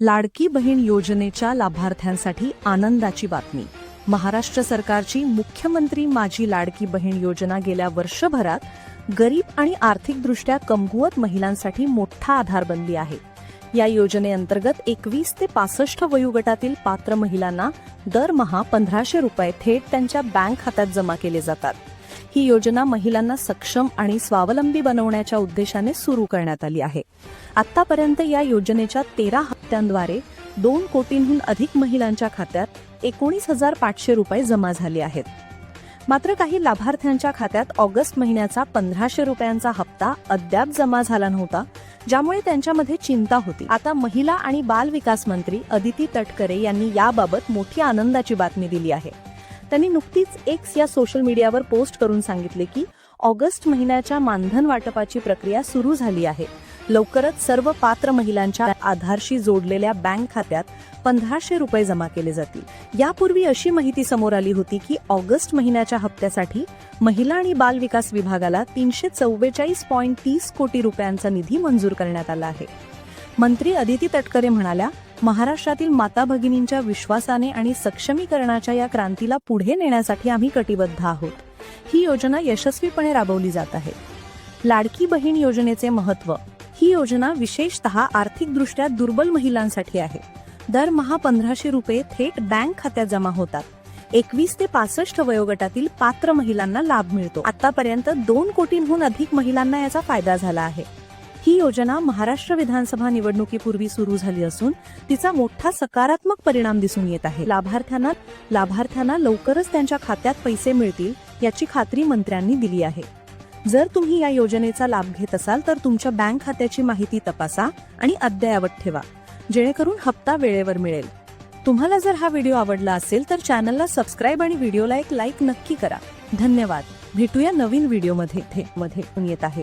लाडकी बहीण योजनेच्या लाभार्थ्यांसाठी आनंदाची बातमी. महाराष्ट्र सरकारची मुख्यमंत्री माझी लाडकी बहीण योजना गेल्या वर्षभरात गरीब आणि आर्थिकदृष्ट्या कमकुवत महिलांसाठी मोठा आधार बनली आहे. या योजनेअंतर्गत एकवीस ते पासष्ट वयोगटातील पात्र महिलांना दरमहा पंधराशे रुपये थेट त्यांच्या बँक खात्यात जमा केले जातात. ही योजना महिलांना सक्षम आणि स्वावलंबी बनवण्याच्या उद्देशाने सुरू करण्यात आली आहे. आतापर्यंत या योजनेच्या तेरा हप्त्यांद्वारे दोन कोटींहून अधिक महिलांच्या खात्यात एकोणीस हजार पाचशे रुपये जमा झाले आहेत. मात्र काही लाभार्थ्यांच्या खात्यात ऑगस्ट महिन्याचा पंधराशे रुपयांचा हप्ता अद्याप जमा झाला नव्हता ज्यामुळे त्यांच्यामध्ये चिंता होती. आता महिला आणि बाल विकास मंत्री अदिती तटकरे यांनी याबाबत मोठी आनंदाची बातमी दिली आहे. त्यांनी नुकतीच एक्स या सोशल मीडियावर पोस्ट करून सांगितले की ऑगस्ट महिन्याच्या मानधन वाटपाची प्रक्रिया सुरू झाली आहे. लवकरच सर्व पात्र महिलांच्या आधारशी जोडलेल्या बँक खात्यात पंधराशे रुपये जमा केले जातील. यापूर्वी अशी माहिती समोर आली होती की ऑगस्ट महिन्याच्या हप्त्यासाठी महिला आणि बाल विकास विभागाला तीनशे चव्वेचाळीस पॉईंट तीस कोटी रुपयांचा निधी मंजूर करण्यात आला आहे. मंत्री अदिती तटकरे म्हणाल्या महाराष्ट्रातील माता भगिनींच्या विश्वासाने आणि सक्षमीकरणाच्या या क्रांतीला पुढे नेण्यासाठी आम्ही कटिबद्ध आहोत. ही योजना यशस्वीपणे राबवली जात आहे. लाडकी बहीण योजनेचे महत्त्व. ही योजना विशेषतः आर्थिकदृष्ट्या दुर्बल महिलांसाठी आहे. दरमहा पंधराशे रुपये थेट बँक खात्यात जमा होतात. एकवीस ते पासष्ट वयोगटातील पात्र महिलांना लाभ मिळतो. आतापर्यंत दोन कोटींहून अधिक महिलांना याचा फायदा झाला आहे. ही योजना महाराष्ट्र विधानसभा निवडणुकीपूर्वी सुरू झाली असून तिचा मोठा सकारात्मक परिणाम दिसून येत आहे. लाभार्थ्यांना लाभार्थ्यांना लवकरच त्यांच्या खात्यात पैसे मिळतील याची खात्री मंत्र्यांनी दिली आहे. जर तुम्ही या योजनेचा लाभ घेत असाल तर तुमच्या बँक खात्याची माहिती तपासा आणि अद्ययावत ठेवा. जेणेकरून हप्ता वेळेवर मिळेल. तुम्हाला जर हा व्हिडिओ आवडला असेल तर चॅनलला सबस्क्राईब आणि व्हिडिओला एक लाईक नक्की करा. धन्यवाद. भेटूया नवीन व्हिडिओमध्ये मध्ये येत आहे.